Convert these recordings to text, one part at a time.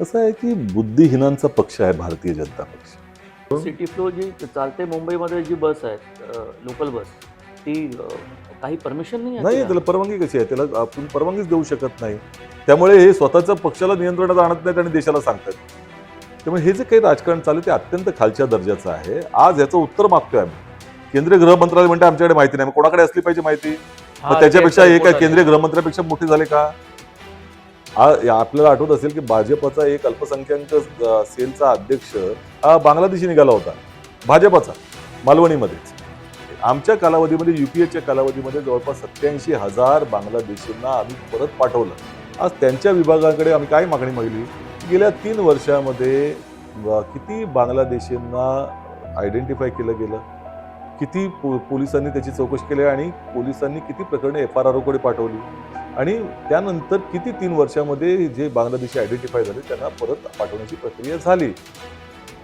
असं आहे की बुद्धिहीनांचा पक्ष आहे भारतीय जनता पक्ष. सिटी फ्लो जी चालते मुंबईमध्ये जी बस आहे लोकल बस ती काही परमिशन नाही नाही? त्याला परवानगी कशी आहे? त्याला आपण परवानगीच देऊ शकत नाही. त्यामुळे हे स्वतःच्या पक्षाला नियंत्रणात आणत नाहीत आणि देशाला सांगतात. त्यामुळे हे जे काही राजकारण चालू ते अत्यंत खालच्या दर्जाचं आहे. आज याचं उत्तर मागतोय आम्ही. केंद्रीय गृह मंत्रालय म्हणते आमच्याकडे माहिती नाही. कोणाकडे असली पाहिजे माहिती? त्याच्यापेक्षा हे काय. केंद्रीय गृहमंत्र्यापेक्षा मोठे झाले का? आपल्याला आठवत असेल की भाजपचा एक अल्पसंख्याक सेलचा अध्यक्ष हा बांगलादेशी निघाला होता. भाजपचा मालवणीमध्येच. आमच्या कालावधीमध्ये युपीएच्या कालावधीमध्ये जवळपास सत्याऐंशी हजार बांगलादेशींना आम्ही परत पाठवलं. आज त्यांच्या विभागाकडे आम्ही काय मागणी मागली गेल्या तीन वर्षामध्ये किती बांगलादेशींना आयडेंटिफाय केलं गेलं? किती पो पोलिसांनी त्याची चौकशी केली आणि पोलिसांनी किती प्रकरणे एफ आरकडे पाठवली? आणि त्यानंतर किती तीन वर्षामध्ये जे बांगलादेशी आयडेंटिफाय झाले त्यांना परत पाठवण्याची प्रक्रिया झाली.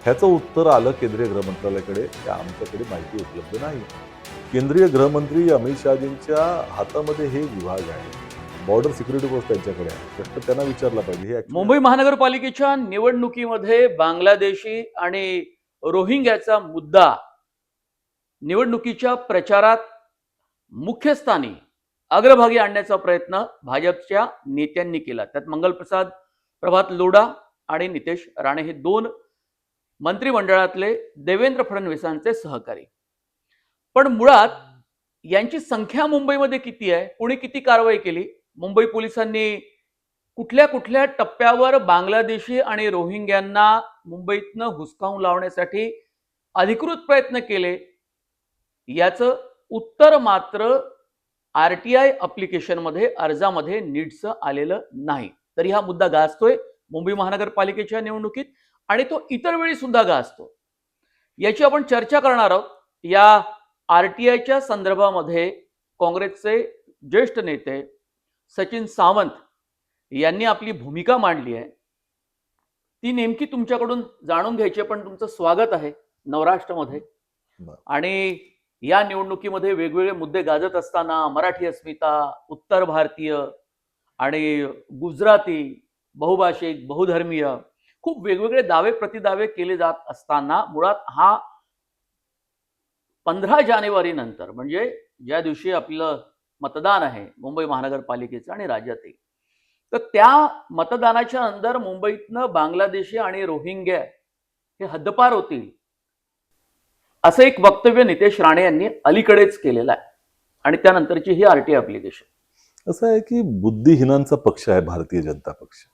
ह्याचं उत्तर आलं केंद्रीय गृहमंत्रालयाकडे की आमच्याकडे माहिती उपलब्ध नाही. केंद्रीय गृहमंत्री अमित शहाजींच्या हातामध्ये हे विभाग आहे. बॉर्डर सिक्युरिटी फोर्स त्यांच्याकडे आहे. तर त्यांना विचारला पाहिजे. हे मुंबई महानगरपालिकेच्या निवडणुकीमध्ये बांगलादेशी आणि रोहिंग्याचा मुद्दा निवडणुकीच्या प्रचारात मुख्यस्थानी अग्रभागी आणण्याचा प्रयत्न भाजपच्या नेत्यांनी केला. त्यात मंगलप्रसाद प्रभात लोढा आणि नितेश राणे हे दोन मंत्रिमंडळातले देवेंद्र फडणवीसांचे सहकारी. पण मुळात यांची संख्या मुंबईमध्ये किती आहे? कोणी किती कारवाई केली? मुंबई पोलिसांनी कुठल्या कुठल्या टप्प्यावर बांगलादेशी आणि रोहिंग्यांना मुंबईतनं हुसकावून लावण्यासाठी अधिकृत प्रयत्न केले? याचं उत्तर मात्र आर टी आय अप्लिकेशनमध्ये अर्जामध्ये नीटचं आलेलं नाही. तरी हा मुद्दा गाजतोय मुंबई महानगरपालिकेच्या निवडणुकीत आणि तो इतर वेळी सुद्धा गाजतो. याची आपण चर्चा करणार आहोत. या आर टी आयच्या संदर्भामध्ये काँग्रेसचे ज्येष्ठ नेते सचिन सावंत यांनी आपली भूमिका मांडली आहे. ती नेमकी तुमच्याकडून जाणून घ्यायची पण तुमचं स्वागत आहे नवराष्ट्रमध्ये. आणि या निवडणुकीमध्ये वेगवेगळे मुद्दे गाजत असताना मराठी अस्मिता उत्तर भारतीय आणि गुजराती बहुभाषिक बहुधर्मीय खूप वेगवेगळे दावे प्रतिदावे केले जात असताना मुळात हा पंधरा जानेवारी नंतर म्हणजे ज्या दिवशी आपलं मतदान आहे मुंबई महानगरपालिकेचं आणि राज्यातील तर त्या मतदानाच्या अंदर मुंबईतनं बांगलादेशी आणि रोहिंग्या हे हद्दपार होतील असं एक वक्तव्य नितेश राणे यांनी अलीकडेच केलेलं आहे. आणि त्यानंतरची ही आरटी अप्लिकेशन असं आहे की बुद्धिहीनांचा पक्ष आहे भारतीय जनता पक्ष.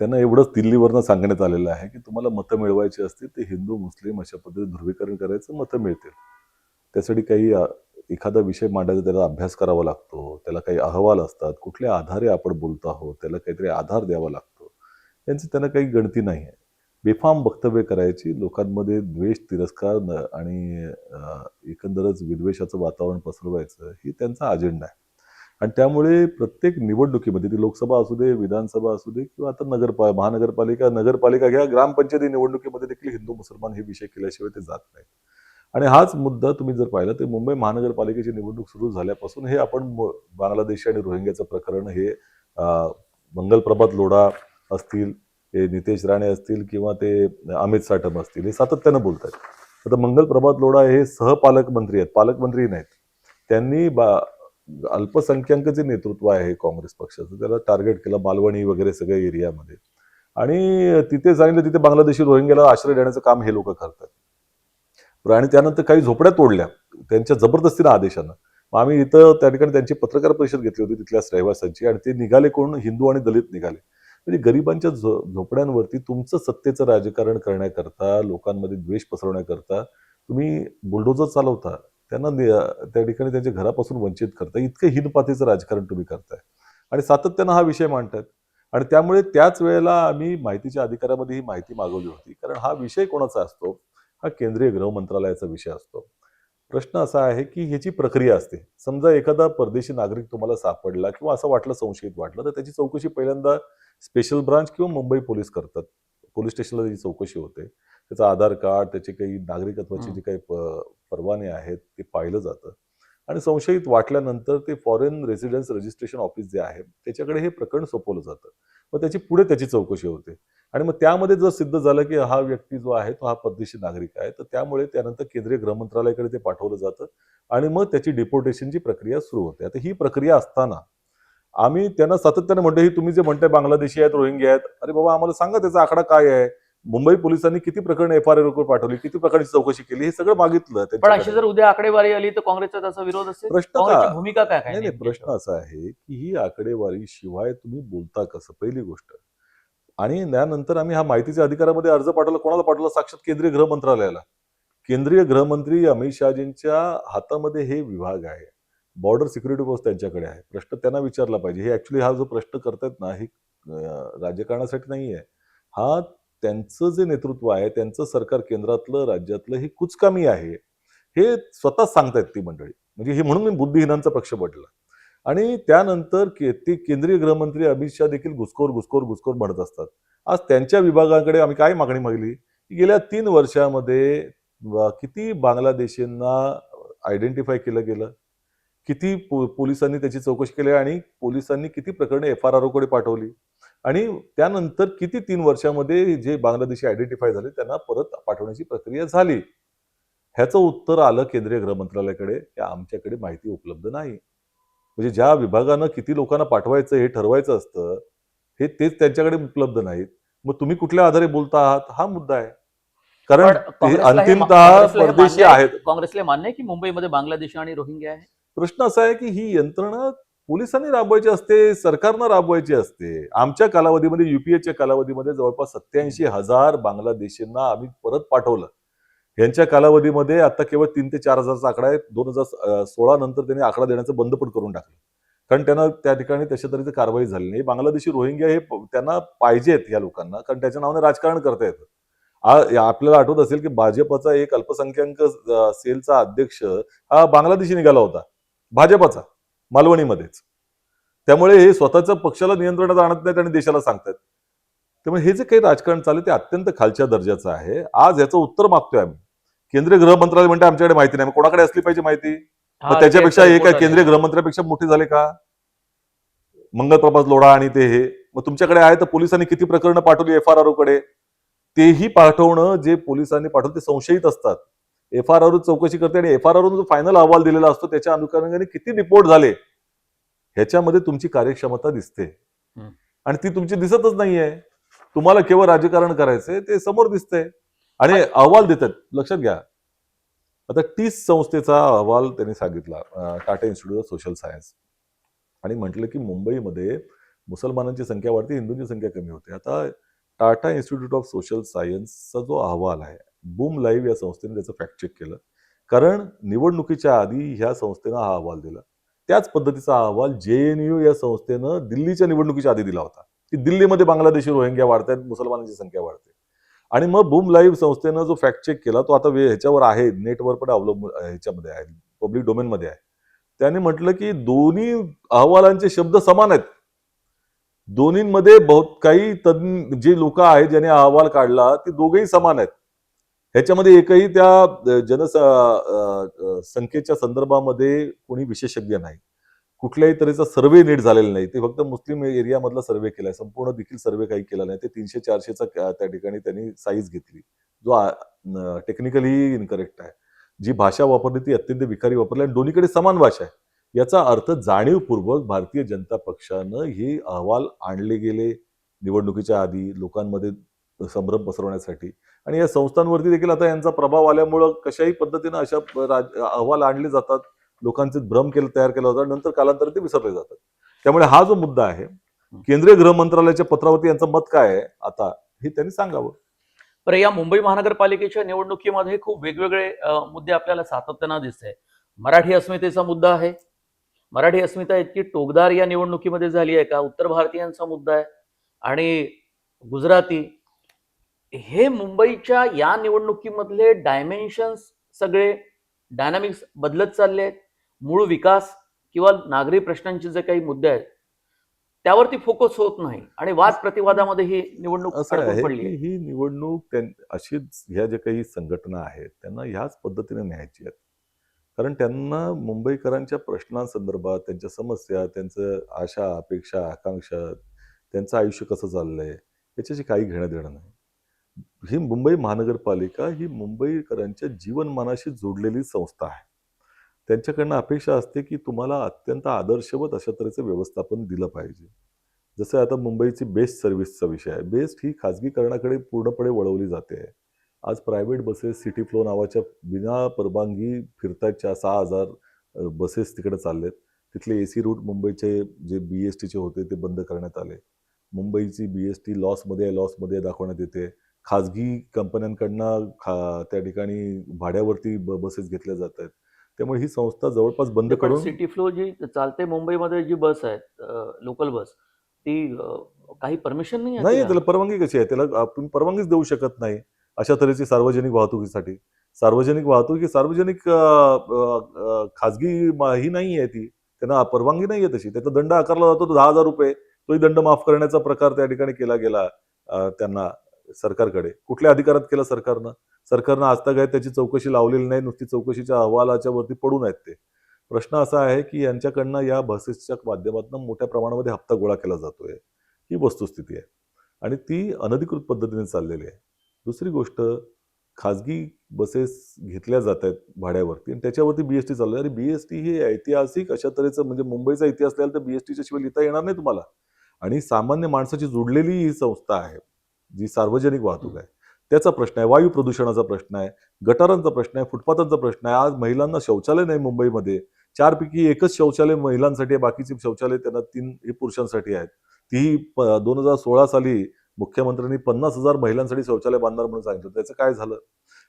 त्यांना एवढंच दिल्लीवरनं सांगण्यात आलेलं आहे की तुम्हाला मतं मिळवायची असतील ते हिंदू मुस्लिम अशा पद्धतीने ध्रुवीकरण करायचं मतं मिळतील. त्यासाठी काही एखादा विषय मांडायचा त्याला अभ्यास करावा लागतो त्याला काही अहवाल असतात कुठल्या आधारे आपण बोलतो आहोत त्याला काहीतरी आधार द्यावा लागतो. यांची त्यांना काही गणती नाही आहे. बेफाम वक्तव्य करायची लोकांमध्ये द्वेष तिरस्कार आणि एकंदरच विद्वेषाचं वातावरण पसरवायचं ही त्यांचा अजेंडा आहे. आणि त्यामुळे प्रत्येक निवडणुकीमध्ये ती लोकसभा असू दे विधानसभा असू दे किंवा आता नगरपा महानगरपालिका नगरपालिका घ्या ग्रामपंचायती निवडणुकीमध्ये देखील हिंदू मुसलमान हे विषय केल्याशिवाय ते जात नाहीत. आणि हाच मुद्दा तुम्ही जर पाहिला तर मुंबई महानगरपालिकेची निवडणूक सुरू झाल्यापासून हे आपण बांगलादेशी आणि रोहिंग्याचं प्रकरण हे मंगलप्रभात लोढा असतील हे नितेश राणे असतील किंवा ते अमित साटम असतील हे सातत्यानं बोलत आहेत आता मंगलप्रभात लोढा हे सहपालकमंत्री आहेत पालकमंत्री नाहीत. त्यांनी बा अल्पसंख्याक जे नेतृत्व आहे काँग्रेस पक्षाचं त्याला टार्गेट केलं मालवणी वगैरे सगळ्या एरियामध्ये. आणि तिथे सांगितलं तिथे बांगलादेशी रोहिंग्याला आश्रय देण्याचं काम हे लोक करतात. आणि त्यानंतर काही झोपड्या तोडल्या त्यांच्या जबरदस्तीनं आदेशानं. मग आम्ही इथं त्या ठिकाणी त्यांची पत्रकार परिषद घेतली होती तिथल्या रहिवाशांची आणि ते निघाले कोण? हिंदू आणि दलित निघाले. म्हणजे गरिबांच्या झो झोपड्यांवरती तुमचं सत्तेचं राजकारण करण्याकरता लोकांमध्ये द्वेष पसरवण्याकरता तुम्ही बुलडोजर चालवता त्यांना त्या ठिकाणी त्यांच्या घरापासून वंचित करता. इतकं हिनपातीचं राजकारण तुम्ही करताय. आणि सातत्यानं हा विषय मांडतायत. आणि त्यामुळे त्याच वेळेला आम्ही माहितीच्या अधिकारामध्ये ही माहिती मागवली होती. कारण हा विषय कोणाचा असतो? हा केंद्रीय गृह मंत्रालयाचा विषय असतो. प्रश्न असा आहे की ह्याची प्रक्रिया असते. समजा एखादा परदेशी नागरिक तुम्हाला सापडला किंवा असं वाटलं संशयित वाटलं तर त्याची चौकशी पहिल्यांदा स्पेशल ब्रांच किंवा मुंबई पोलीस करतात. पोलीस स्टेशनला त्याची चौकशी होते. त्याचं आधार कार्ड त्याचे काही नागरिकत्वाचे. जे काही परवाने आहेत ते पाहिलं जातं. आणि संशयित वाटल्यानंतर ते फॉरेन रेसिडेन्स रजिस्ट्रेशन ऑफिस जे आहे त्याच्याकडे हे प्रकरण सोपवलं जातं. मग त्याची पुढे त्याची चौकशी होते. आणि मग त्यामध्ये जर सिद्ध झालं की हा व्यक्ती जो आहे तो हा परदेशी नागरिक आहे तर त्यामुळे त्यानंतर केंद्रीय गृहमंत्रालयाकडे ते पाठवलं जातं. आणि मग त्याची डिपोर्टेशनची प्रक्रिया सुरू होते. आता ही प्रक्रिया असताना आम्ही त्यांना सातत्याने म्हणतो ही तुम्ही जे म्हणताय बांगलादेशी आहेत रोहिंग्या आहेत. अरे बाबा आम्हाला सांगा त्याचा आकडा काय आहे? मुंबई पोलिसांनी किती प्रकरण एफ आर आय पाठवली किती प्रकारची चौकशी केली हे सगळं मागितलं पण अशी. जर उद्या आकडेवारी आली तर काँग्रेसचा त्याचा विरोध असेल? प्रश्न भूमिका काय नाही प्रश्न असा आहे की ही आकडेवारी शिवाय तुम्ही बोलता कसं? पहिली गोष्ट. आणि त्यानंतर आम्ही हा माहितीच्या अधिकारामध्ये अर्ज पाठवला कोणाला पाठवला? साक्षात केंद्रीय गृह मंत्रालयाला. केंद्रीय गृहमंत्री अमित शहाजींच्या हातामध्ये हे विभाग आहे. बॉर्डर सिक्युरिटी फोर्स त्यांच्याकडे आहे. प्रश्न त्यांना विचारला पाहिजे. हे ऍक्च्युली हा जो प्रश्न करतायत ना हे राजकारणासाठी नाही आहे हा त्यांचं जे नेतृत्व आहे त्यांचं सरकार केंद्रातलं राज्यातलं हे कुचकामी आहे. हे स्वतःच सांगतायत ती मंडळी. म्हणजे हे म्हणून मी बुद्धिहीनांचा पक्ष पडला आणि त्यानंतर के- ते केंद्रीय गृहमंत्री अमित शहा देखील घुसखोर घुसखोर घुसखोर म्हणत असतात. आज त्यांच्या विभागाकडे आम्ही काय मागणी मागली? गेल्या तीन वर्षामध्ये किती बांगलादेशींना आयडेंटिफाय केलं गेलं? किती पो- पोलिसांनी त्याची चौकशी केली आणि पोलिसांनी किती प्रकरणे एफ आर आरओकडे पाठवली? आणि त्यानंतर किती तीन वर्षामध्ये जे बांगलादेशी आयडेंटिफाय झाले त्यांना परत पाठवण्याची प्रक्रिया झाली. ह्याचं उत्तर आलं केंद्रीय गृह मंत्रालयाकडे. की आमच्याकडे माहिती उपलब्ध नाही. म्हणजे ज्या विभागानं किती लोकांना पाठवायचं हे ठरवायचं असतं हे तेच त्यांच्याकडे उपलब्ध नाहीत. मग तुम्ही कुठल्या आधारे बोलता आहात? हा मुद्दा आहे. कारण अंतिमतः परदेशी आहेत. काँग्रेसला मान्य आहे की मुंबईमध्ये बांगलादेशी आणि रोहिंग्या आहे प्रश्न असा आहे की ही यंत्रणा पोलिसांनी राबवायची असते सरकारनं राबवायची असते. आमच्या कालावधीमध्ये युपीएच्या कालावधीमध्ये जवळपास सत्याऐंशी हजार बांगलादेशींना आम्ही परत पाठवलं. यांच्या कालावधीमध्ये आता केवळ तीन ते चार हजारचा आकडा आहे. दोन हजार सोळा नंतर त्यांनी आकडा देण्याचं बंद पण करून टाकलं. कारण त्यांना त्या ठिकाणी तशा तऱ्हेची कारवाई झाली नाही. बांगलादेशी रोहिंग्या हे त्यांना पाहिजेत या लोकांना. कारण त्याच्या नावाने राजकारण करता येतं. आपल्याला आठवत असेल की भाजपचा एक अल्पसंख्याक सेलचा अध्यक्ष हा बांगलादेशी निघाला होता. भाजपचा. मालवणीमध्येच. त्यामुळे हे स्वतःच्या पक्षाला नियंत्रणात आणत नाहीत आणि देशाला सांगतात त्यामुळे हे जे काही राजकारण चालू ते अत्यंत खालच्या दर्जाचं आहे. आज याचं उत्तर मागतोय आम्ही. केंद्रीय गृह मंत्रालय म्हणते आमच्याकडे माहिती नाही. कोणाकडे असली पाहिजे माहिती? मग त्याच्यापेक्षा हे काय केंद्रीय. गृहमंत्र्यापेक्षा मोठे झाले का? मंगलप्रभात लोढा आणि ते हे. मग तुमच्याकडे आहे तर पोलिसांनी किती प्रकरणं पाठवली एफ आरकडे तेही पाठवणं जे पोलिसांनी पाठवलं ते संशयित असतात. एफ आर चौकशी करते आणि एफ आर जो फायनल अहवाल दिलेला असतो त्याच्या अनुषंगाने किती रिपोर्ट झाले ह्याच्यामध्ये तुमची कार्यक्षमता दिसते. आणि ती तुमची दिसतच नाहीये. तुम्हाला केवळ राजकारण करायचंय ते समोर दिसतंय. आणि अहवाल देतात. लक्षात घ्या. आता टीस संस्थेचा अहवाल त्यांनी सांगितला Tata Institute of Social Science. आणि म्हटलं की मुंबईमध्ये मुसलमानांची संख्या वाढते हिंदूंची संख्या कमी होते. आता टाटा इन्स्टिट्यूट ऑफ सोशल सायन्सचा जो अहवाल आहे बूम लाईव्ह या संस्थेने त्याचं फॅक्ट चेक केलं. कारण निवडणुकीच्या आधी ह्या संस्थेनं हा अहवाल दिला. त्याच पद्धतीचा अहवाल जे एन यू या संस्थेनं दिल्लीच्या निवडणुकीच्या आधी दिला होता. की दिल्लीमध्ये बांगलादेशी रोहिंग्या वाढतात मुसलमानांची संख्या वाढते. आणि मग बूम लाईव्ह संस्थेनं जो फॅक्ट चेक केला तो आता ह्याच्यावर आहे नेटवर पण अवलंबून ह्याच्यामध्ये आहे पब्लिक डोमेनमध्ये आहे. त्याने म्हटलं की दोन्ही अहवालांचे शब्द समान आहेत. दोन्हींमध्ये बहुत काही तज्ञ जे लोक आहेत ज्यांनी अहवाल काढला ते दोघेही समान आहेत. ह्याच्यामध्ये एकही त्या जनस संख्येच्या संदर्भामध्ये कोणी विशेषज्ञ नाही. कुठल्याही तऱ्हेचा सर्वे नीट झालेला नाही. ते फक्त मुस्लिम एरियामधला सर्वे केलाय. संपूर्ण देखील सर्वे काही केला नाही. ते तीनशे चारशेचा त्या त्या ठिकाणी त्यांनी साईज घेतली. जो टेक्निकली इनकरेक्ट आहे. जी भाषा वापरली ती अत्यंत विकारी वापरली आणि दोन्हीकडे समान भाषा आहे. याचा अर्थ जाणीवपूर्वक भारतीय जनता पक्षानं हे अहवाल आणले गेले निवडणुकीच्या आधी लोकांमध्ये संभ्रम पसरवण्यासाठी. आणि या संस्थांवरती देखील आता यांचा प्रभाव आल्यामुळं कशाही पद्धतीनं अशा राज- अहवाल आणले जातात लोकांचे भ्रम केलं तयार केला जातात नंतर कालांतरात ते विसरले जातात. त्यामुळे हा जो मुद्दा आहे केंद्रीय गृह मंत्रालयाच्या पत्रावरती यांचं मत काय आहे आता हे त्यांनी सांगावं. पर या मुंबई महानगरपालिकेच्या निवडणुकीमध्ये खूप वेगवेगळे मुद्दे आपल्याला सातत्यानं दिसत आहे मराठी अस्मितेचा मुद्दा आहे. मराठी अस्मिता इतकी टोकदार या निवडणुकीमध्ये झाली आहे का? उत्तर भारतीयांचा मुद्दा आहे. आणि गुजराती हे मुंबईच्या या निवडणुकीमधले डायमेन्शन्स सगळे डायनामिक्स बदलत चालले आहेत. मूळ विकास किंवा नागरी प्रश्नांचे जे काही मुद्दे आहेत त्यावरती फोकस होत नाही आणि वाद प्रतिवादामध्ये ही निवडणूक असं अडकून आहे. पडली ही निवडणूक अशीच ह्या ज्या काही संघटना आहेत त्यांना ह्याच पद्धतीने न्यायची आहेत. कारण त्यांना मुंबईकरांच्या प्रश्नांसंदर्भात त्यांच्या समस्या त्यांचं आशा अपेक्षा आकांक्षा त्यांचं आयुष्य कसं चाललंय याच्याशी काही घेणं देणं नाही. ही मुंबई महानगरपालिका ही मुंबईकरांच्या जीवनमानाशी जोडलेली संस्था आहे. त्यांच्याकडनं अपेक्षा असते की तुम्हाला अत्यंत आदर्शवत अशा तऱ्हेचं व्यवस्थापन दिलं पाहिजे. जसं आता मुंबईची बेस्ट सर्व्हिसचा विषय आहे. बेस्ट ही खाजगीकरणाकडे पूर्णपणे वळवली जाते. आज प्रायव्हेट बसेस सिटी फ्लो नावाच्या विना परवानगी फिरतायच्या सहा हजार बसेस तिकडे चाललेत. तिथले ए सी रूट मुंबईचे जे बी एस टीचे होते ते बंद करण्यात आले. मुंबईची बी एस टी लॉसमध्ये आहे लॉसमध्ये दाखवण्यात येते. खाजगी कंपन्यांकडनं खा त्या ठिकाणी भाड्यावरती ब बसेस घेतल्या जात आहेत. त्यामुळे ही संस्था जवळपास बंद करून सिटी फ्लो जी चालते मुंबईमध्ये जी बस आहेत लोकल बस ती अं, काही परमिशन नाही आहे नाही? त्याला? परवानगी कशी आहे? त्याला आप- तुम्ही परवानगीच देऊ शकत नाही अशा तऱ्हेची सार्वजनिक वाहतुकीसाठी. सार्वजनिक वाहतूक ही सार्वजनिक अं, अं, अं, खाजगी मा- ही नाही आहे ती. त्यांना परवानगी नाही आहे तशी. त्याचा दंड आकारला जातो तो दहा हजार रुपये तोही दंड माफ करण्याचा प्रकार त्या ठिकाणी केला गेला अं, त्यांना. सरकारकडे. कुठल्या अधिकारात केला सरकारनं? सरकारनं आजतागायत त्याची चौकशी लावलेली नाही नुसती चौकशीच्या अहवालाच्या वरती पडून आहेत ते. प्रश्न असा आहे की यांच्याकडनं या बसेसच्या माध्यमातून मोठ्या प्रमाणामध्ये हप्ता गोळा केला जातोय. ही वस्तुस्थिती आहे. आणि ती अनधिकृत पद्धतीने चाललेली आहे. दुसरी गोष्ट खाजगी बसेस घेतल्या जात आहेत भाड्यावरती आणि त्याच्यावरती बीएसटी चालू आहे आणि बीएसटी ही ऐतिहासिक अशा तऱ्हेचं म्हणजे मुंबईचा इतिहास लिहाल तर बीएसटीच्या शिवाय लिहिता येणार नाही तुम्हाला. आणि सामान्य माणसाची जोडलेली ही संस्था आहे. जी सार्वजनिक वाहतूक आहे त्याचा प्रश्न आहे वायू प्रदूषणाचा प्रश्न आहे गटारांचा प्रश्न आहे फुटपाथांचा प्रश्न आहे. आज महिलांना शौचालय नाही मुंबईमध्ये. चारपैकी एकच शौचालय महिलांसाठी आहे बाकीची शौचालय त्यांना तीन हे पुरुषांसाठी आहेत. तीही दोन हजार सोळा साली मुख्यमंत्र्यांनी पन्नास हजार महिलांसाठी शौचालय बांधणार म्हणून सांगितलं. त्याचं काय झालं?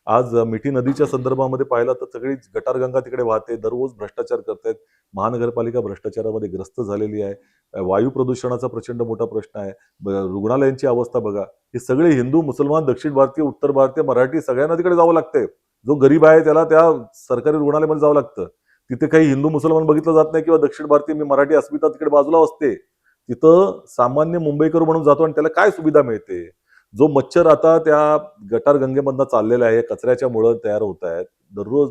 आज मिठी नदीच्या संदर्भामध्ये पाहिलं तर सगळी गटारगंगा तिकडे वाहते दररोज भ्रष्टाचार करतायत. महानगरपालिका भ्रष्टाचारामध्ये ग्रस्त झालेली आहे. वायू प्रदूषणाचा प्रचंड मोठा प्रश्न आहे. रुग्णालयांची अवस्था बघा. हे सगळे हिंदू मुसलमान दक्षिण भारतीय उत्तर भारतीय मराठी सगळ्यांना तिकडे जावं लागतंय. जो गरीब आहे त्याला त्या सरकारी रुग्णालयामध्ये जावं लागतं. तिथे काही हिंदू मुसलमान बघितलं जात नाही किंवा दक्षिण भारतीय मी मराठी अस्मिता तिकडे बाजूला असते. तिथं सामान्य मुंबईकर म्हणून जातो आणि त्याला काय सुविधा मिळते? जो मच्छर आता त्या गटार गंगेमधनं चाललेला आहे कचऱ्याच्या मुळं तयार होत आहेत दररोज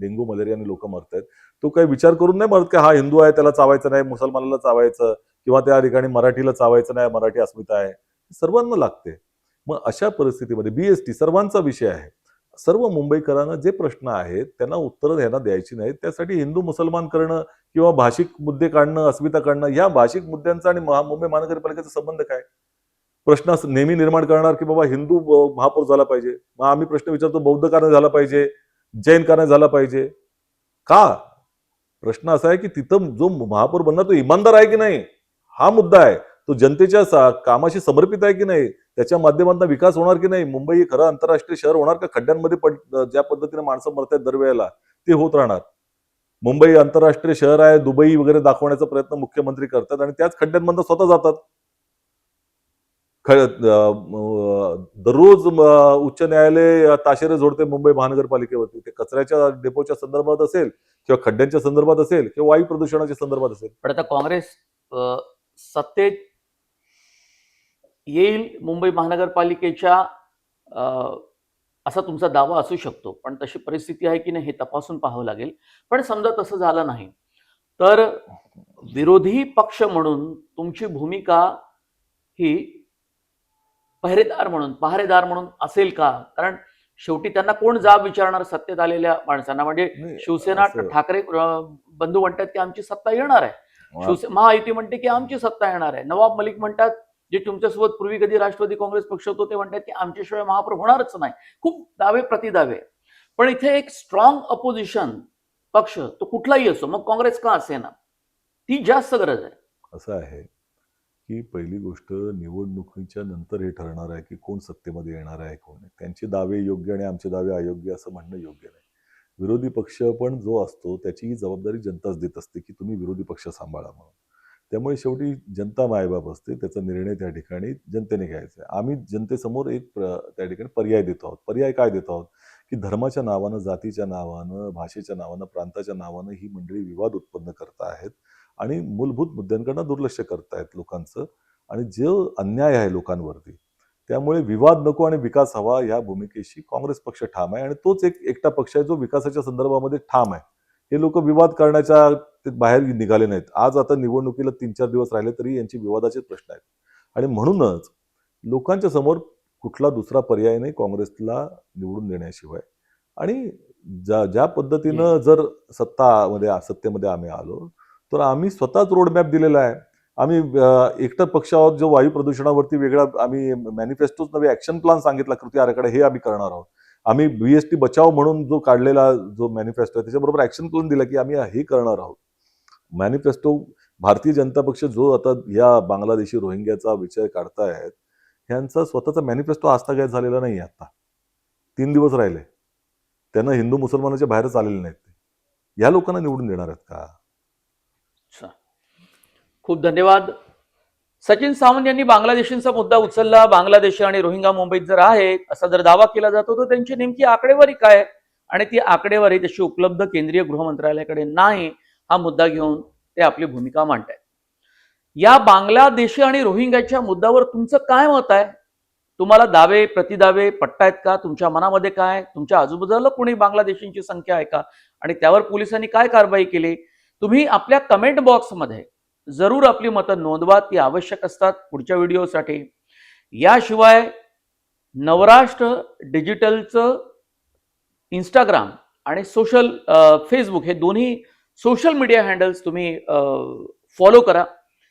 डेंग्यू मलेरियाने लोक मरत आहेत तो काही विचार करून नाही मरत की हा हिंदू आहे त्याला चावायचं नाही मुसलमानाला चावायचं किंवा त्या ठिकाणी मराठीला चावायचं नाही मराठी अस्मिता आहे सर्वांना लागते. मग अशा परिस्थितीमध्ये बीएसटी सर्वांचा विषय आहे. सर्व मुंबईकरांना जे प्रश्न आहेत त्यांना उत्तरं ह्यांना द्यायची नाहीत त्यासाठी हिंदू मुसलमान करणं किंवा भाषिक मुद्दे काढणं अस्मिता काढणं या भाषिक मुद्द्यांचा आणि महा- मुंबई महानगरपालिकेचा संबंध काय? प्रश्न नेहमी निर्माण करणार की बाबा हिंदू महापौर झाला पाहिजे. मग आम्ही प्रश्न विचारतो बौद्ध का नाही झाला पाहिजे जैन का नाही झाला पाहिजे. का? प्रश्न असा आहे की तिथं जो महापौर बनणार तो इमानदार आहे की नाही? हा मुद्दा आहे. तो जनतेच्या कामाशी समर्पित आहे की नाही? त्याच्या माध्यमातून विकास होणार की नाही? मुंबई हे खरं आंतरराष्ट्रीय शहर होणार का? खड्ड्यांमध्ये ज्या पद्धतीने माणसं मरतात दरवेळेला ते होत राहणार. मुंबई आंतरराष्ट्रीय शहर आहे दुबई वगैरे दाखवण्याचा प्रयत्न मुख्यमंत्री करतात आणि त्याच खड्ड्यांमधनं स्वतः जातात. दररोज उच्च न्यायालय ताशेरे जोडते मुंबई महानगरपालिकेवरती. ते कचऱ्याच्या डेपोच्या संदर्भात असेल किंवा खड्ड्यांच्या संदर्भात असेल किंवा वायू प्रदूषणाच्या संदर्भात असेल. पण आता काँग्रेस सत्तेत येईल मुंबई महानगरपालिकेच्या असा तुमचा दावा असू शकतो. पण तशी परिस्थिती आहे की नाही हे तपासून पाहावं लागेल. पण समजा तसं झालं नाही तर विरोधी पक्ष म्हणून तुमची भूमिका ही पहिरेदार म्हणून पहारेदार म्हणून असेल का? कारण शेवटी त्यांना कोण जाब विचारणार सत्तेत आलेल्या माणसांना? म्हणजे शिवसेना असं- ठाकरे बंधू म्हणतात की आमची सत्ता येणार आहे. शिवसे महायुती म्हणते की आमची सत्ता येणार आहे. नवाब मलिक म्हणतात जे तुमच्यासोबत पूर्वी कधी राष्ट्रवादी काँग्रेस पक्ष होतो ते म्हणतात की आमच्याशिवाय महापौर होणारच नाही. खूप दावे प्रतिदावे. पण इथे एक स्ट्रॉंग अपोजिशन पक्ष तो कुठलाही असो मग काँग्रेस का असेना? ती जास्त गरज आहे. असं आहे. की पहिली गोष्ट निवडणुकीच्या नंतर हे ठरणार आहे की कोण सत्तेमध्ये येणार आहे कोण नाही. त्यांचे दावे योग्य आणि आमचे दावे अयोग्य असं म्हणणं योग्य नाही. विरोधी पक्ष पण जो असतो त्याचीही जबाबदारी जनताच देत असते की तुम्ही विरोधी पक्ष सांभाळा म्हणून. त्यामुळे शेवटी जनता मायबाप असते त्याचा निर्णय त्या ठिकाणी जनतेने घ्यायचा आहे. आम्ही जनतेसमोर एक प्र- त्या ठिकाणी पर्याय देतो आहोत. पर्याय काय देतो आहोत? की धर्माच्या नावानं जातीच्या नावानं भाषेच्या नावानं प्रांताच्या नावानं ही मंडळी विवाद उत्पन्न करत आहेत आणि मूलभूत मुद्द्यांकडनं दुर्लक्ष करतायत लोकांचं आणि जो अन्याय आहे लोकांवरती त्यामुळे विवाद नको आणि विकास हवा या भूमिकेशी काँग्रेस पक्ष ठाम आहे आणि तोच एक एकटा पक्ष आहे जो विकासाच्या संदर्भामध्ये ठाम आहे. हे लोक विवाद करण्याच्या ते बाहेर निघाले नाहीत. आज आता निवडणुकीला तीन चार दिवस राहिले तरी यांची विवादाचे प्रश्न आहेत. आणि म्हणूनच लोकांच्या समोर कुठला दुसरा पर्याय नाही काँग्रेसला निवडून देण्याशिवाय. आणि ज्या ज्या पद्धतीनं जर सत्तामध्ये सत्तेमध्ये आम्ही आलो तर आम्ही स्वतःच रोडमॅप दिलेला आहे. आम्ही एकटा पक्ष आहोत जो वायू प्रदूषणावरती वेगळा आम्ही मॅनिफेस्टोच नवे ऍक्शन प्लान सांगितला कृती आराखडा हे आम्ही करणार आहोत. आम्ही बीएसटी बचाव म्हणून जो काढलेला जो मॅनिफेस्टो आहे त्याच्याबरोबर ऍक्शन प्लान दिला की आम्ही हे करणार आहोत. मॅनिफेस्टो भारतीय जनता पक्ष जो आता या बांगलादेशी रोहिंग्याचा विषय काढतायत ह्यांचं स्वतःचा मॅनिफेस्टो आस्थागायत झालेला नाही आता तीन दिवस राहिले. त्यांना हिंदू मुसलमानाच्या बाहेरच आलेले नाहीत ते. या लोकांना निवडून देणार आहेत का? अच्छा. खूप धन्यवाद. सचिन सावंत यांनी बांगलादेशींचा मुद्दा उचलला. बांगलादेशी आणि रोहिंगा मुंबईत जर आहेत असा जर दावा केला जातो तर त्यांची नेमकी आकडेवारी काय आणि ती आकडेवारी तशी उपलब्ध केंद्रीय गृह मंत्रालयाकडे नाही. हा मुद्दा घेऊन ते आपली भूमिका मांडतायत. या बांगलादेशी आणि रोहिंग्याच्या मुद्द्यावर तुमचं काय मत आहे? तुम्हाला दावे प्रतिदावे पट्टायत का? तुमच्या मनामध्ये काय? तुमच्या आजूबाजूला कोणी बांगलादेशींची संख्या आहे का? आणि त्यावर पोलिसांनी काय कारवाई केली? तुम्ही आपल्या कमेंट बॉक्समध्ये जरूर आपली मतं नोंदवा ती आवश्यक असतात पुढच्या व्हिडिओसाठी. याशिवाय नवराष्ट्र डिजिटलचं इंस्टाग्राम आणि सोशल फेसबुक हे दोन्ही सोशल मीडिया हँडल्स तुम्ही फॉलो करा.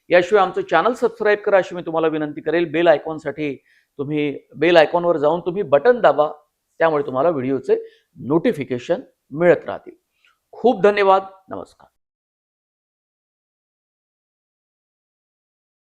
याशिवाय आमचं चॅनल सबस्क्राईब करा अशी मी तुम्हाला विनंती करेल. बेल आयकॉनसाठी तुम्ही बेल आयकॉनवर जाऊन तुम्ही बटन दाबा. त्यामुळे तुम्हाला व्हिडिओचे नोटिफिकेशन मिळत राहतील. खूप धन्यवाद. नमस्कार.